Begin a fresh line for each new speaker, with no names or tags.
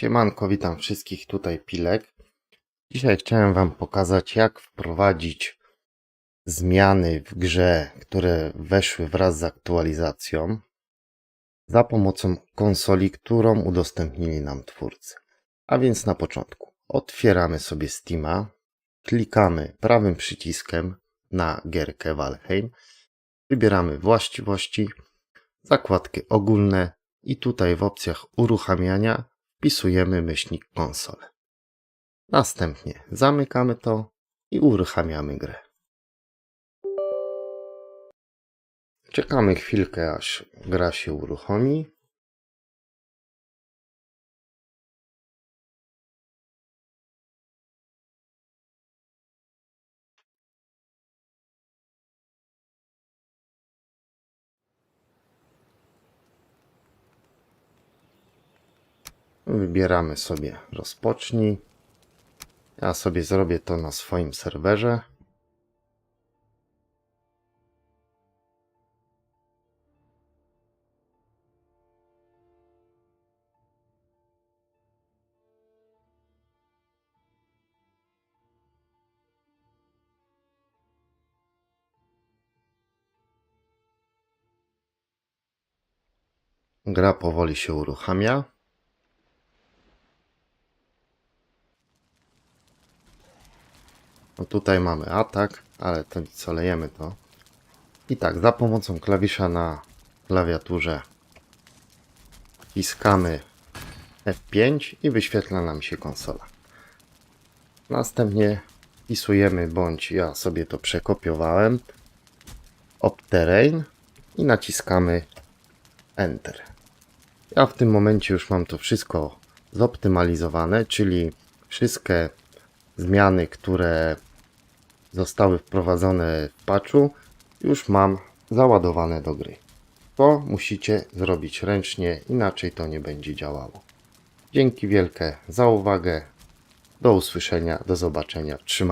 Siemanko, witam wszystkich, tutaj Pilek. Dzisiaj chciałem Wam pokazać, jak wprowadzić zmiany w grze, które weszły wraz z aktualizacją, za pomocą konsoli, którą udostępnili nam twórcy. A więc na początku otwieramy sobie Steama, klikamy prawym przyciskiem na gierkę Valheim, wybieramy właściwości, zakładki ogólne i tutaj w opcjach uruchamiania wpisujemy myślnik konsolę. Następnie zamykamy to i uruchamiamy grę. Czekamy chwilkę, aż gra się uruchomi. Wybieramy sobie rozpocznij. Ja sobie zrobię to na swoim serwerze. Gra powoli się uruchamia. No tutaj mamy atak, ale to nic, olejemy to. I tak, za pomocą klawisza na klawiaturze wciskamy F5 i wyświetla nam się konsola. Następnie wpisujemy, bądź ja sobie to przekopiowałem, Opterrain i naciskamy Enter. Ja w tym momencie już mam to wszystko zoptymalizowane, czyli wszystkie zmiany, które zostały wprowadzone w patchu, już mam załadowane do gry. To musicie zrobić ręcznie, inaczej to nie będzie działało. Dzięki wielkie za uwagę. Do usłyszenia, do zobaczenia. Trzymajcie.